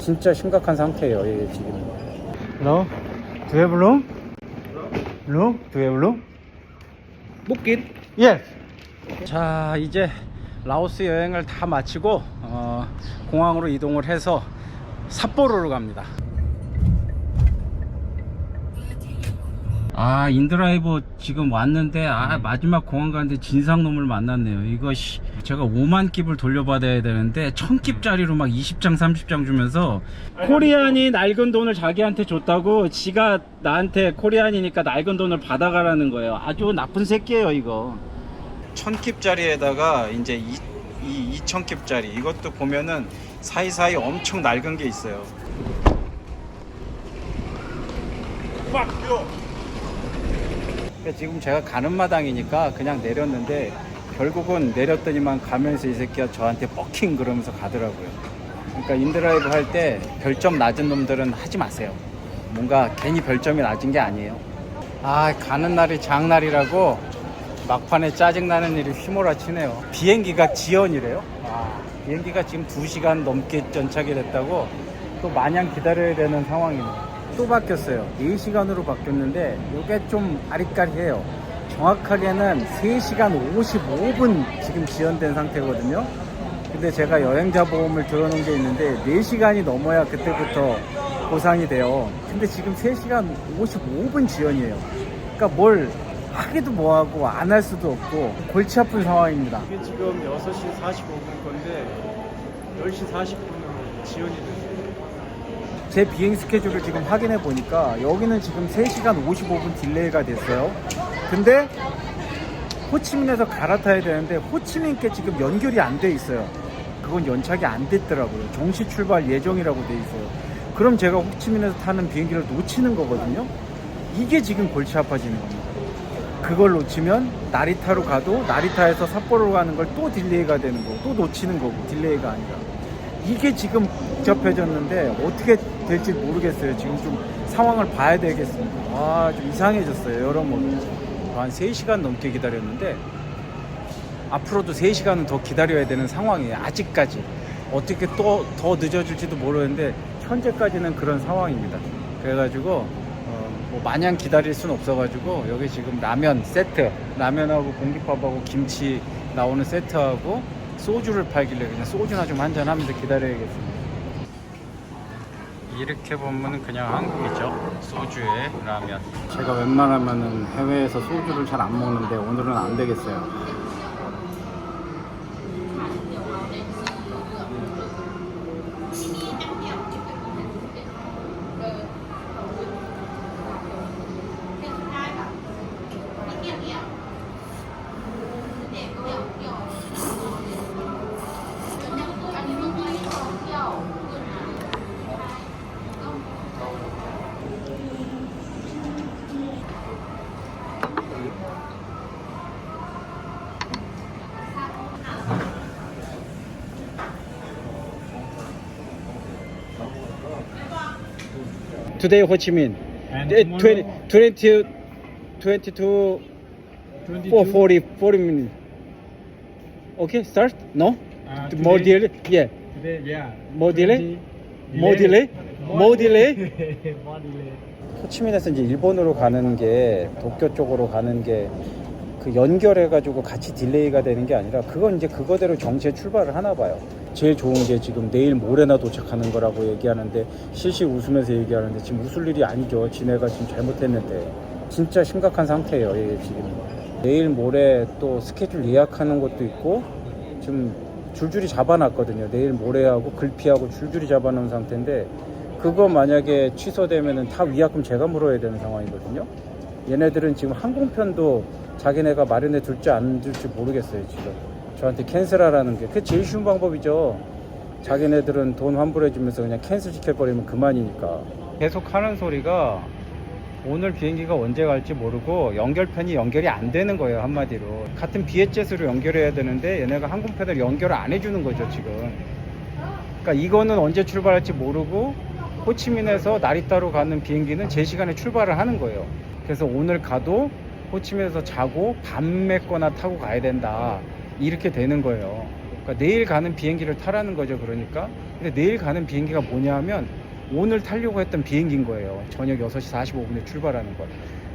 진짜 심각한 상태예요 이게 지금 Hello? Do you have room? Room? Do you have room? Book it. Yes. 자 이제 라오스 여행을 다 마치고 어, 공항으로 이동을 해서 삿포로로 갑니다. 아 인드라이버 지금 왔는데 아 마지막 공항 가는데 진상놈을 만났네요 이거 씨 제가 5만 깁을 돌려받아야 되는데 1000깁짜리로 막 20장 30장 주면서 코리안이 낡은 돈을 자기한테 줬다고 지가 나한테 코리안이니까 낡은 돈을 받아가라는 거예요. 아주 나쁜 새끼예요 이거. 1000깁짜리에다가 이제 이, 이 2000깁짜리. 이것도 보면은 사이사이 엄청 낡은 게 있어요. 그러니까 지금 제가 가는 마당이니까 그냥 내렸는데 결국은 내렸더니만 가면서 이 새끼가 저한테 버킹 그러면서 가더라고요. 그러니까 인드라이브 할 때 별점 낮은 놈들은 하지 마세요. 뭔가 괜히 별점이 낮은 게 아니에요. 아 가는 날이 장날이라고 막판에 짜증나는 일이 휘몰아치네요. 비행기가 지연이래요. 아, 비행기가 지금 2시간 넘게 연착이 됐다고 또 마냥 기다려야 되는 상황이네요. 또 바뀌었어요. 4시간으로 바뀌었는데 이게 좀 아리까리해요. 정확하게는 3시간 55분 지금 지연된 상태거든요. 근데 제가 여행자 보험을 들어놓은 게 있는데 4시간이 넘어야 그때부터 보상이 돼요. 근데 지금 3시간 55분 지연이에요. 그러니까 뭘 하기도 뭐하고 안 할 수도 없고 골치 아픈 상황입니다. 이게 지금 6시 45분 건데 10시 40분으로 지연이 됐어요. 제 비행 스케줄을 지금 확인해 보니까 여기는 지금 3시간 55분 딜레이가 됐어요. 근데 호치민에서 갈아타야 되는데 호치민께 지금 연결이 안 돼 있어요. 그건 연착이 안 됐더라고요. 정시 출발 예정이라고 돼 있어요. 그럼 제가 호치민에서 타는 비행기를 놓치는 거거든요. 이게 지금 골치 아파지는 겁니다. 그걸 놓치면 나리타로 가도 나리타에서 삿포로로 가는 걸 또 딜레이가 되는 거고 또 놓치는 거고 딜레이가 아니라 이게 지금 복잡해졌는데 어떻게 될지 모르겠어요. 지금 좀 상황을 봐야 되겠습니다. 아, 좀 이상해졌어요. 여러모로. 한 3시간 넘게 기다렸는데 앞으로도 3시간은 더 기다려야 되는 상황이에요. 아직까지. 어떻게 또 더 늦어질지도 모르는데 현재까지는 그런 상황입니다. 그래가지고 어, 뭐 마냥 기다릴 수는 없어가지고 여기 지금 라면 세트 라면하고 공깃밥하고 김치 나오는 세트하고 소주를 팔길래 그냥 소주나 좀 한잔 하면서 기다려야겠습니다. 이렇게 보면 그냥 한국이죠. 소주에 라면. 제가 웬만하면은 해외에서 소주를 잘 안 먹는데 오늘은 안 되겠어요. Today Ho Chi Minh. And Eh, tomorrow- 20, 20, 22, 4, 40, 40 minutes. Okay, start? No? Uh, More today- delay? Yeah. Today, yeah. More delay? 20 More delay? More delay? More delay. 호치민에서 이제 일본으로 가는 게 도쿄 쪽으로 가는 게 그 연결해가지고 같이 딜레이가 되는 게 아니라 그건 이제 그거대로 정시에 출발을 하나 봐요. 제일 좋은 게 지금 내일 모레나 도착하는 거라고 얘기하는데 실시 웃으면서 얘기하는데 지금 웃을 일이 아니죠. 지네가 지금 잘못했는데 진짜 심각한 상태예요. 이게 지금 내일 모레 또 스케줄 예약하는 것도 있고 지금 줄줄이 잡아놨거든요. 내일 모레하고 글피하고 줄줄이 잡아놓은 상태인데 그거 만약에 취소되면은 다 위약금 제가 물어야 되는 상황이거든요. 얘네들은 지금 항공편도 자기네가 마련해 둘지 안 둘지 모르겠어요 지금. 저한테 캔슬하라는 게 그게 제일 쉬운 방법이죠. 자기네들은 돈 환불해주면서 그냥 캔슬 시켜버리면 그만이니까. 계속 하는 소리가 오늘 비행기가 언제 갈지 모르고 연결편이 연결이 안 되는 거예요 한마디로 같은 비엣젯으로 연결해야 되는데 얘네가 항공편을 연결을 안 해주는 거죠 지금 그러니까 이거는 언제 출발할지 모르고 호치민에서 나리타로 가는 비행기는 제 시간에 출발을 하는 거예요 그래서 오늘 가도 호치민에서 자고 밤 맺거나 타고 가야 된다 이렇게 되는 거예요 그러니까 내일 가는 비행기를 타라는 거죠. 그러니까. 근데 내일 가는 비행기가 뭐냐면 오늘 타려고 했던 비행기인 거예요. 저녁 6시 45분에 출발하는 거.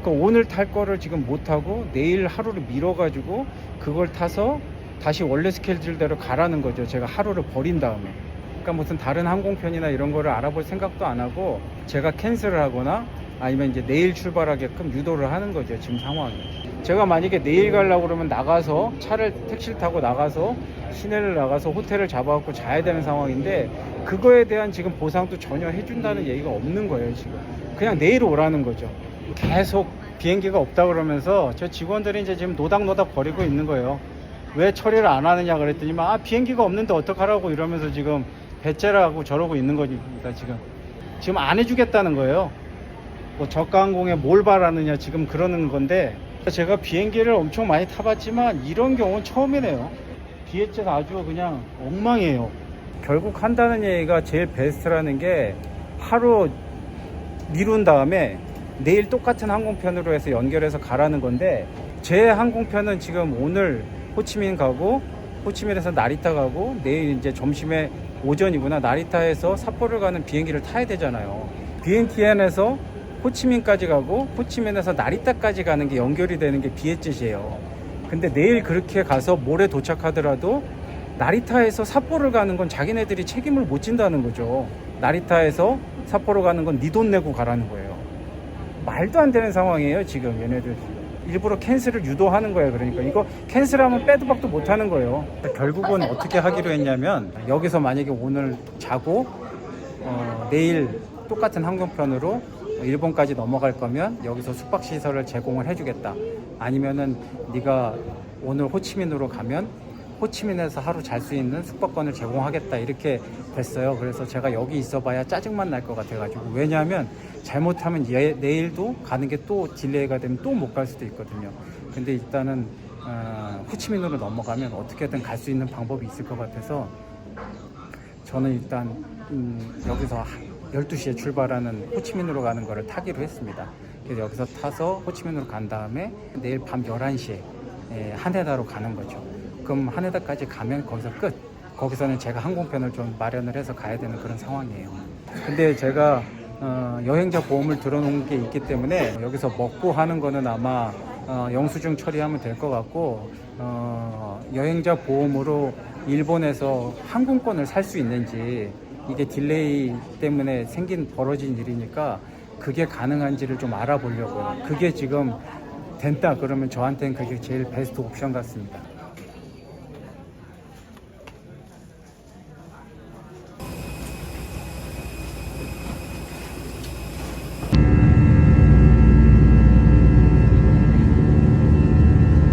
그러니까 오늘 탈 거를 지금 못 타고 내일 하루를 미뤄 가지고 그걸 타서 다시 원래 스케줄대로 가라는 거죠. 제가 하루를 버린 다음에. 그러니까 무슨 다른 항공편이나 이런 거를 알아볼 생각도 안 하고 제가 캔슬을 하거나 아니면 이제 내일 출발하게끔 유도를 하는 거죠. 지금 상황이. 제가 만약에 내일 가려고 그러면 나가서 차를 택시를 타고 나가서 시내를 나가서 호텔을 잡아갖고 자야 되는 상황인데 그거에 대한 지금 보상도 전혀 해준다는 얘기가 없는 거예요 지금 그냥 내일 오라는 거죠 계속 비행기가 없다 그러면서 저 직원들이 이제 지금 노닥노닥 거리고 있는 거예요 왜 처리를 안 하느냐 그랬더니 아 비행기가 없는데 어떡하라고 이러면서 지금 배째라고 저러고 있는 겁니다 지금 지금 안 해주겠다는 거예요 뭐 저가 항공에 뭘 바라느냐 지금 그러는 건데 제가 비행기를 엄청 많이 타봤지만 이런 경우는 처음이네요. 비엣제가 아주 그냥 엉망이에요. 결국 한다는 얘기가 제일 베스트라는 게 하루 미룬 다음에 내일 똑같은 항공편으로 해서 연결해서 가라는 건데 제 항공편은 지금 오늘 호치민 가고 호치민에서 나리타 가고 내일 이제 점심에 오전이구나. 나리타에서 삿포를 가는 비행기를 타야 되잖아요. 비엔티엔에서 호치민까지 가고 호치민에서 나리타까지 가는 게 연결이 되는 게 비엣젯이에요 근데 내일 그렇게 가서 모레 도착하더라도 나리타에서 삿포를 가는 건 자기네들이 책임을 못 진다는 거죠. 나리타에서 삿포로 가는 건 네 돈 내고 가라는 거예요. 말도 안 되는 상황이에요, 지금 얘네들. 일부러 캔슬을 유도하는 거예요. 그러니까 이거 캔슬하면 빼도 박도 못 하는 거예요. 결국은 어떻게 하기로 했냐면 여기서 만약에 오늘 자고 어, 내일 똑같은 항공편으로 일본까지 넘어갈 거면 여기서 숙박 시설을 제공을 해주겠다. 아니면은 네가 오늘 호치민으로 가면 호치민에서 하루 잘 수 있는 숙박권을 제공하겠다 이렇게 됐어요. 그래서 제가 여기 있어봐야 짜증만 날 것 같아가지고 왜냐하면 잘못하면 얘- 내일도 가는 게 또 딜레이가 되면 또 못 갈 수도 있거든요. 근데 일단은 어, 호치민으로 넘어가면 어떻게든 갈 수 있는 방법이 있을 것 같아서 저는 일단 음, 여기서 12시에 출발하는 호치민으로 가는 거를 타기로 했습니다. 그래서 여기서 타서 호치민으로 간 다음에 내일 밤 11시에 에, 하네다로 가는 거죠. 그럼 하네다까지 가면 거기서 끝. 거기서는 제가 항공편을 좀 마련을 해서 가야 되는 그런 상황이에요. 근데 제가 어, 여행자 보험을 들어놓은 게 있기 때문에 여기서 먹고 하는 거는 아마 어, 영수증 처리하면 될 것 같고 어, 여행자 보험으로 일본에서 항공권을 살 수 있는지 이게 딜레이 때문에 생긴 벌어진 일이니까 그게 가능한지를 좀 알아보려고요. 그게 지금 된다 그러면 저한테는 그게 제일 베스트 옵션 같습니다.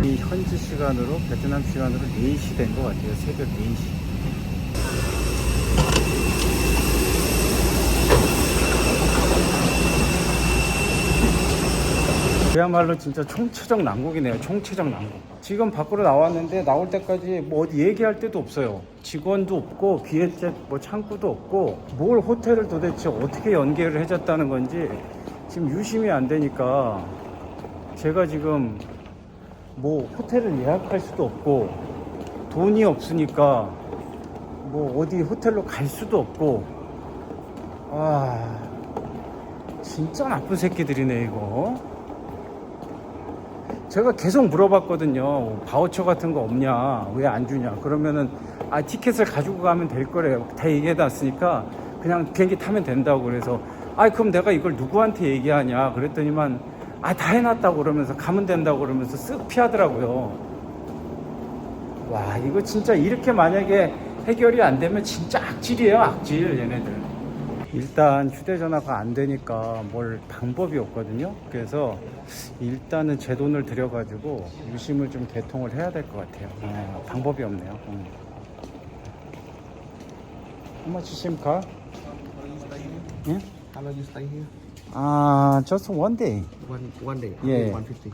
이 현지 시간으로 베트남 시간으로 4시 된 것 같아요. 새벽 4시. 그야말로 진짜 총체적 난국이네요. 총체적 난국. 지금 밖으로 나왔는데 나올 때까지 뭐 어디 얘기할 데도 없어요. 직원도 없고 비엣젯 뭐 창구도 없고 뭘 호텔을 도대체 어떻게 연계를 해줬다는 건지 지금 유심히 안 되니까 제가 지금 뭐 호텔을 예약할 수도 없고 돈이 없으니까 뭐 어디 호텔로 갈 수도 없고 아 진짜 나쁜 새끼들이네 이거 제가 계속 물어봤거든요. 바우처 같은 거 없냐? 왜 안 주냐? 그러면은 아 티켓을 가지고 가면 될 거래요 다 얘기해 놨으니까 그냥 비행기 타면 된다고 그래서 아 그럼 내가 이걸 누구한테 얘기하냐? 그랬더니만 아 다 해놨다고 그러면서 가면 된다고 그러면서 쓱 피하더라고요. 와 이거 진짜 이렇게 만약에 해결이 안 되면 진짜 악질이에요 악질 얘네들 일단 휴대전화가 안 되니까 뭘 방법이 없거든요 그래서 일단은 제 돈을 들여가지고 유심을 좀 개통을 해야 될 것 같아요 어, 방법이 없네요 음. How much SIM card? 예? How long you stay here? 아, just one day. One one day. Yeah. 150.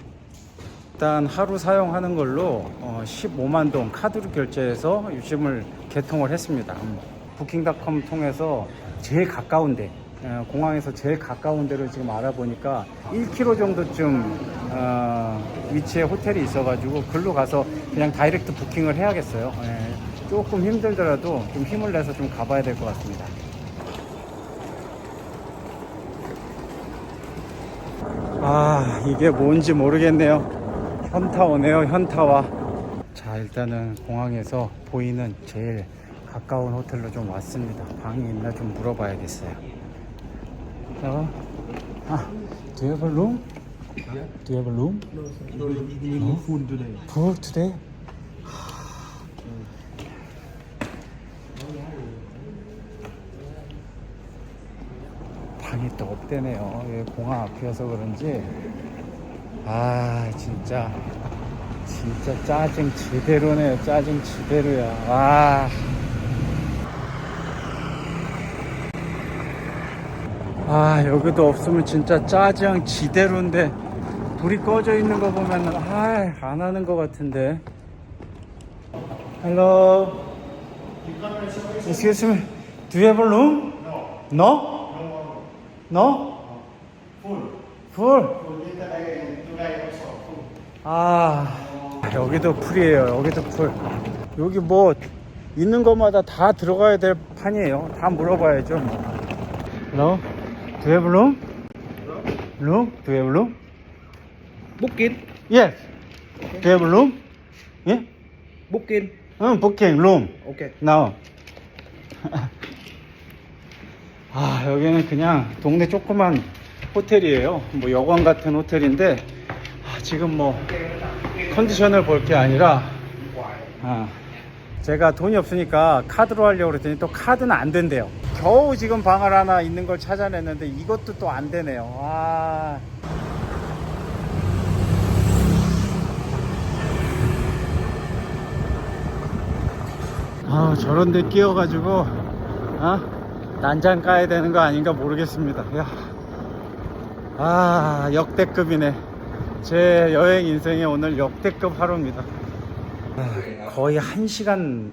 일단 하루 사용하는 걸로 어, 15만 동 카드로 결제해서 유심을 개통을 했습니다. 음. 부킹닷컴 통해서 제일 가까운데 어, 공항에서 제일 가까운 데를 지금 알아보니까 1km 정도쯤 어, 위치에 호텔이 있어가지고 글로 가서 그냥 다이렉트 부킹을 해야겠어요. 예. 조금 힘들더라도 좀 힘을 내서 좀 가봐야 될 것 같습니다. 아, 이게 뭔지 모르겠네요. 현타 오네요, 현타와. 자, 일단은 공항에서 보이는 제일 가까운 호텔로 좀 왔습니다. 방이 있나 좀 물어봐야겠어요. 어? 아, do you have a room? Do you have a room? No, we need food today. Full today? 방이 또 없대네요. 여기 공항 앞이어서 그런지. 아, 진짜. 진짜 짜증 제대로네요. 짜증 제대로야. 와. 아, 여기도 없으면 진짜 짜증 지대로인데. 불이 꺼져 있는 거 보면은, 아, 안 하는 것 같은데. Hello. Excuse me. Do you have a room? No. No? No? Full. Full. 아, 여기도 풀이에요. 여기도 풀. 여기 뭐 있는 것마다 다 들어가야 될 판이에요. 다 물어봐야죠. Hello. Do you have room? Room? Do you have room? Book in. Yes. Do you have room? 예? Book in. 응, booking room. Okay. now. 아, 여기는 그냥 동네 조그만 호텔이에요. 뭐 여관 같은 호텔인데 아, 지금 뭐 컨디션을 볼 게 아니라 아, 제가 돈이 없으니까 카드로 하려고 그랬더니 또 카드는 안 된대요. 겨우 지금 방을 하나 있는 걸 찾아냈는데 이것도 또 안 되네요. 아. 아 저런 데 끼어가지고 어? 난장 까야 되는 거 아닌가 모르겠습니다 야. 아 역대급이네 제 여행 인생에 오늘 역대급 하루입니다 아, 거의 한 시간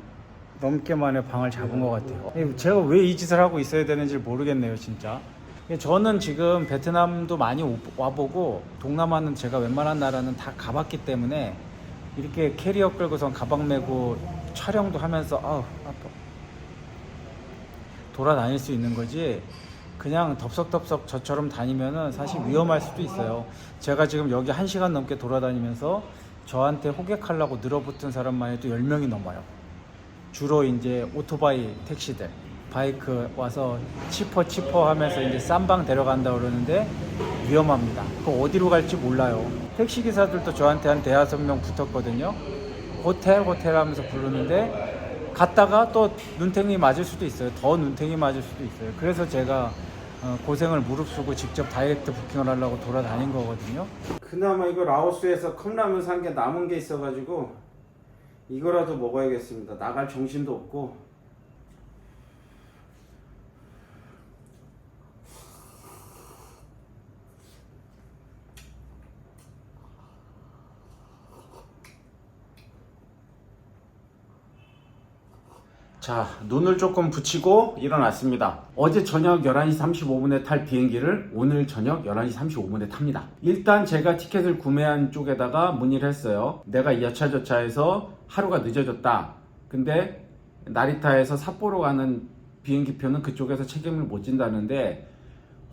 넘게 만에 방을 잡은 것 같아요. 제가 왜 이 짓을 하고 있어야 되는지 모르겠네요 진짜. 저는 지금 베트남도 많이 오- 와보고 동남아는 제가 웬만한 나라는 다 가봤기 때문에 이렇게 캐리어 끌고선 가방 메고 촬영도 하면서 아우 아파. 돌아다닐 수 있는 거지 그냥 덥석덥석 저처럼 다니면은 사실 위험할 수도 있어요. 제가 지금 여기 한시간 넘게 돌아다니면서 저한테 호객하려고 늘어붙은 사람만 해도 10명이 넘어요 주로 이제 오토바이 택시들 바이크 와서 치퍼 치퍼 하면서 이제 쌈방 데려간다 그러는데 위험합니다. 그 어디로 갈지 몰라요. 택시 기사들도 저한테 한 대여섯 명 붙었거든요. 호텔 호텔 하면서 부르는데 갔다가 또 눈탱이 맞을 수도 있어요. 더 눈탱이 맞을 수도 있어요. 그래서 제가 어, 고생을 무릅쓰고 직접 다이렉트 부킹을 하려고 돌아다닌 거거든요. 그나마 이거 라오스에서 컵라면 산 게 남은 게 있어가지고 이거라도 먹어야겠습니다. 나갈 정신도 없고. 자, 눈을 조금 붙이고 일어났습니다. 어제 저녁 11시 35분에 탈 비행기를 오늘 저녁 11시 35분에 탑니다. 일단 제가 티켓을 구매한 쪽에다가 문의를 했어요. 내가 여차저차해서 하루가 늦어졌다. 근데 나리타에서 삿포로 가는 비행기표는 그쪽에서 책임을 못 진다는데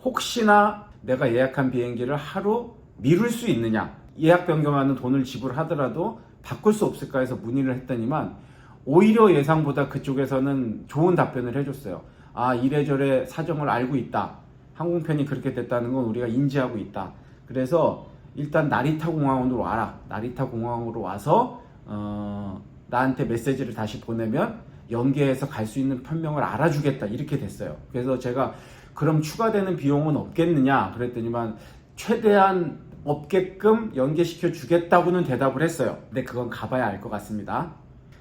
혹시나 내가 예약한 비행기를 하루 미룰 수 있느냐 예약 변경하는 돈을 지불하더라도 바꿀 수 없을까 해서 문의를 했더니만 오히려 예상보다 그쪽에서는 좋은 답변을 해줬어요 아 이래저래 사정을 알고 있다 항공편이 그렇게 됐다는 건 우리가 인지하고 있다 그래서 일단 나리타 공항으로 와라 나리타 공항으로 와서 어, 나한테 메시지를 다시 보내면 연계해서 갈 수 있는 편명을 알아주겠다 이렇게 됐어요. 그래서 제가 그럼 추가되는 비용은 없겠느냐 그랬더니만 최대한 없게끔 연계시켜 주겠다고는 대답을 했어요. 근데 그건 가봐야 알 것 같습니다.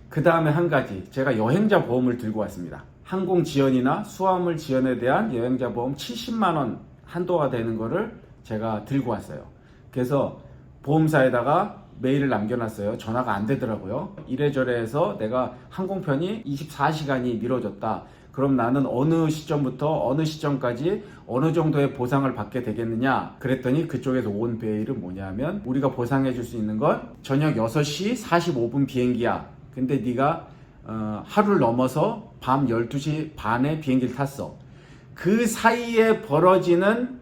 그 다음에 한 가지 제가 여행자 보험을 들고 왔습니다. 항공 지연이나 수화물 지연에 대한 여행자 보험 70만 원 한도가 되는 거를 제가 들고 왔어요. 그래서 보험사에다가 메일을 남겨놨어요. 전화가 안 되더라고요. 이래저래 해서 내가 항공편이 24시간이 미뤄졌다. 그럼 나는 어느 시점부터 어느 시점까지 어느 정도의 보상을 받게 되겠느냐? 그랬더니 그쪽에서 온 메일은 뭐냐면 우리가 보상해 줄 수 있는 건 저녁 6시 45분 비행기야. 근데 네가 어, 하루를 넘어서 밤 12시 반에 비행기를 탔어. 그 사이에 벌어지는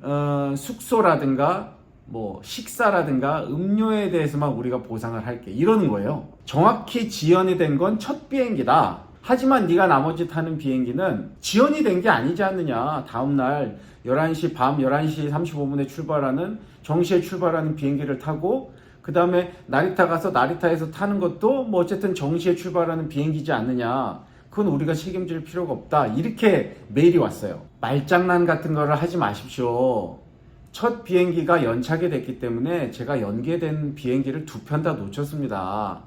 어, 숙소라든가 뭐 식사라든가 음료에 대해서만 우리가 보상을 할게 이러는 거예요. 정확히 지연이 된 건 첫 비행기다. 하지만 네가 나머지 타는 비행기는 지연이 된 게 아니지 않느냐. 다음 날 11시 밤 11시 35분에 출발하는 정시에 출발하는 비행기를 타고 그 다음에 나리타 가서 나리타에서 타는 것도 뭐 어쨌든 정시에 출발하는 비행기지 않느냐. 그건 우리가 책임질 필요가 없다. 이렇게 메일이 왔어요. 말장난 같은 거를 하지 마십시오. 첫 비행기가 연착이 됐기 때문에 제가 연계된 비행기를 두 편 다 놓쳤습니다.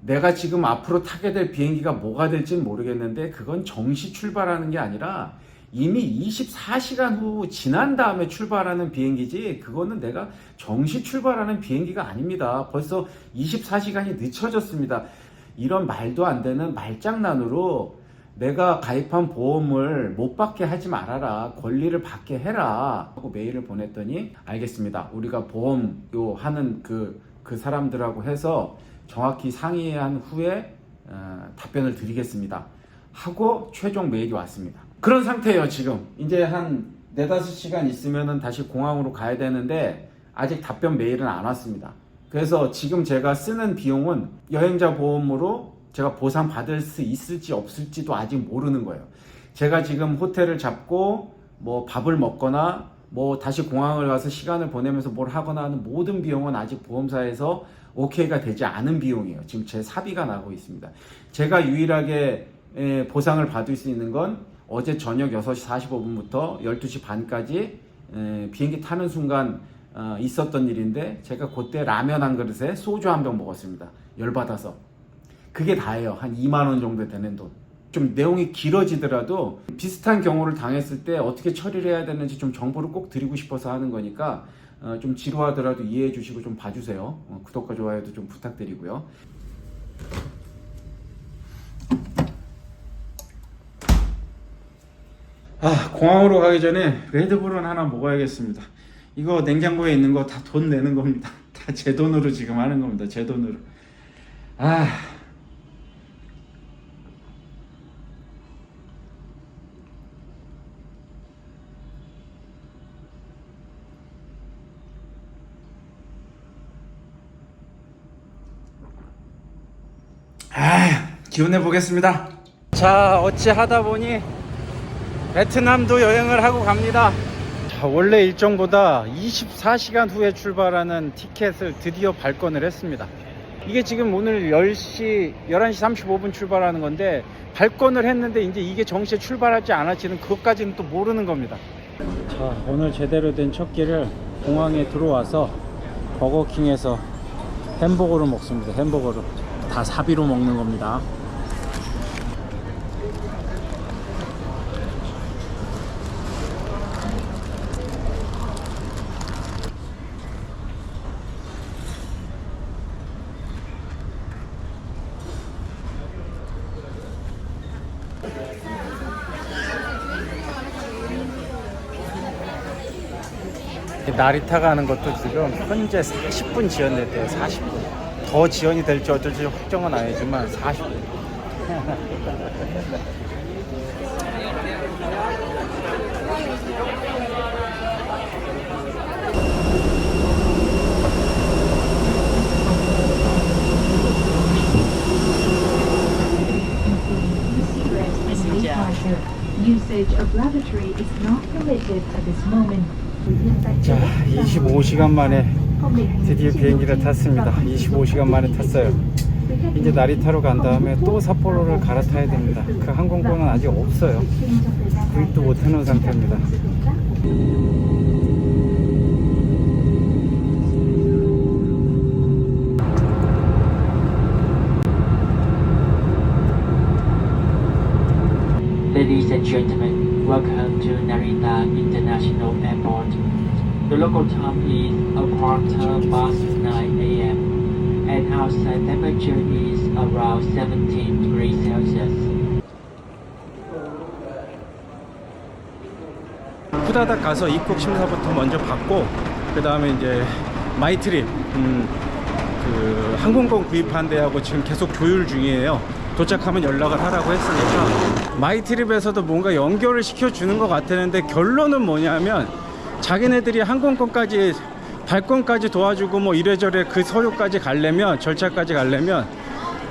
내가 지금 앞으로 타게 될 비행기가 뭐가 될지는 모르겠는데 그건 정시 출발하는 게 아니라 이미 24시간 후 지난 다음에 출발하는 비행기지 그거는 내가 정시 출발하는 비행기가 아닙니다. 벌써 24시간이 늦춰졌습니다. 이런 말도 안 되는 말장난으로 내가 가입한 보험을 못 받게 하지 말아라. 권리를 받게 해라. 하고 메일을 보냈더니 알겠습니다. 우리가 보험 요 하는 그, 그 사람들하고 해서 정확히 상의한 후에 어, 답변을 드리겠습니다. 하고 최종 메일이 왔습니다. 그런 상태예요, 지금. 이제 한 4, 5시간 있으면은 다시 공항으로 가야 되는데 아직 답변 메일은 안 왔습니다. 그래서 지금 제가 쓰는 비용은 여행자 보험으로 제가 보상 받을 수 있을지 없을지도 아직 모르는 거예요. 제가 지금 호텔을 잡고 뭐 밥을 먹거나 뭐 다시 공항을 가서 시간을 보내면서 뭘 하거나 하는 모든 비용은 아직 보험사에서 오케이가 되지 않은 비용이에요. 지금 제 사비가 나고 있습니다. 제가 유일하게 에, 보상을 받을 수 있는 건 어제 저녁 6시 45분부터 12시 반까지 에, 비행기 타는 순간 어, 있었던 일인데 제가 그때 라면 한 그릇에 소주 한 병 먹었습니다. 열받아서. 그게 다예요. 한 2만 원 정도 되는 돈. 좀 내용이 길어지더라도 비슷한 경우를 당했을 때 어떻게 처리를 해야 되는지 좀 정보를 꼭 드리고 싶어서 하는 거니까 어, 좀 지루하더라도 이해해 주시고 좀 봐주세요. 어, 구독과 좋아요도 좀 부탁드리고요. 아, 공항으로 가기 전에 레드불은 하나 먹어야겠습니다. 이거 냉장고에 있는 거 다 돈 내는 겁니다. 다 제 돈으로 지금 하는 겁니다. 제 돈으로. 아. 아, 기운내 보겠습니다. 자, 어찌 하다 보니 베트남도 여행을 하고 갑니다. 자, 원래 일정보다 24시간 후에 출발하는 티켓을 드디어 발권을 했습니다. 이게 지금 오늘 10시, 11시 35분 출발하는 건데 발권을 했는데 이제 이게 정시에 출발할지 안 할지는 그것까지는 또 모르는 겁니다. 자, 오늘 제대로 된 첫 끼를 공항에 들어와서 버거킹에서 햄버거를 먹습니다. 햄버거를. 다 사비로 먹는 겁니다. 나리타 가는 것도 지금 현재 40분 지연됐대요. 40분. 더 지연이 될지 어쩔지 확정은 아니지만 40분. 25시간 만에 드디어 비행기를 탔습니다. 25시간 만에 탔어요. 이제 나리타로 간 다음에 또 삿포로를 갈아타야 됩니다. 그 항공권은 아직 없어요. 구입도 못 해놓은 상태입니다. Ladies and gentlemen, welcome to Narita International Airport. The local time is a quarter past 9 a.m. and outside temperature is around 17 degrees Celsius. 후다닥 가서 입국 심사부터 먼저 받고 그 다음에 이제 마이트립 음, 그 항공권 구입한 데하고 지금 계속 조율 중이에요. 도착하면 연락을 하라고 했으니까 마이트립에서도 뭔가 연결을 시켜주는 것 같았는데 결론은 뭐냐면 자기네들이 항공권까지 발권까지 도와주고 뭐 이래저래 그 서류까지 가려면 절차까지 가려면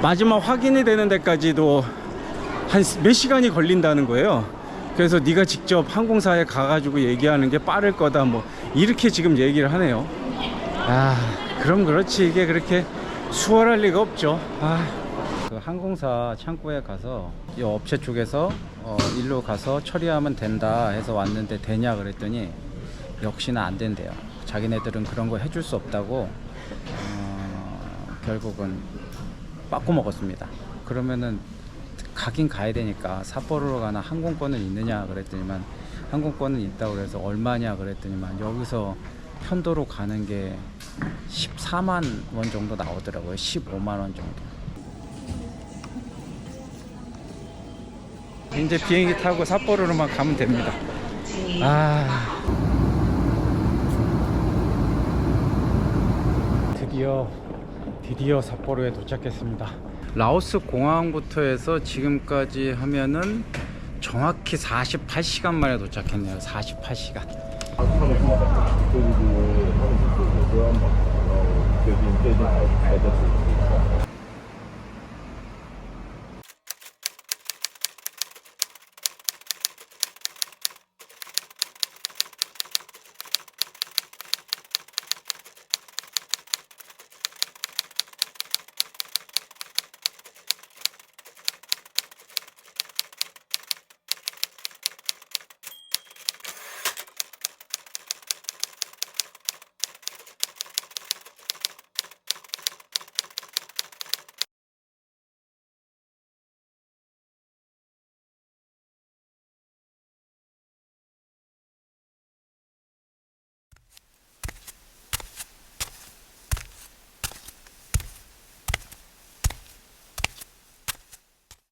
마지막 확인이 되는 데까지도 한 몇 시간이 걸린다는 거예요. 그래서 네가 직접 항공사에 가가지고 얘기하는 게 빠를 거다 뭐 이렇게 지금 얘기를 하네요. 아 그럼 그렇지 이게 그렇게 수월할 리가 없죠. 아. 그 항공사 창구에 가서 이 업체 쪽에서 어, 일로 가서 처리하면 된다 해서 왔는데 되냐 그랬더니 역시나 안 된대요. 자기네들은 그런 거 해줄 수 없다고 어, 결국은 빠꾸 먹었습니다. 그러면은 가긴 가야 되니까 삿포로로 가나 항공권은 있느냐 그랬더니만 항공권은 있다고 그래서 얼마냐 그랬더니만 여기서 편도로 가는 게 14만 원 정도 나오더라고요. 15만 원 정도. 이제 비행기 타고 삿포로로만 가면 됩니다. 아. 드디어 드디어 삿포로에 도착했습니다. 라오스 공항부터 해서 지금까지 하면은 정확히 48시간 만에 도착했네요. 48시간.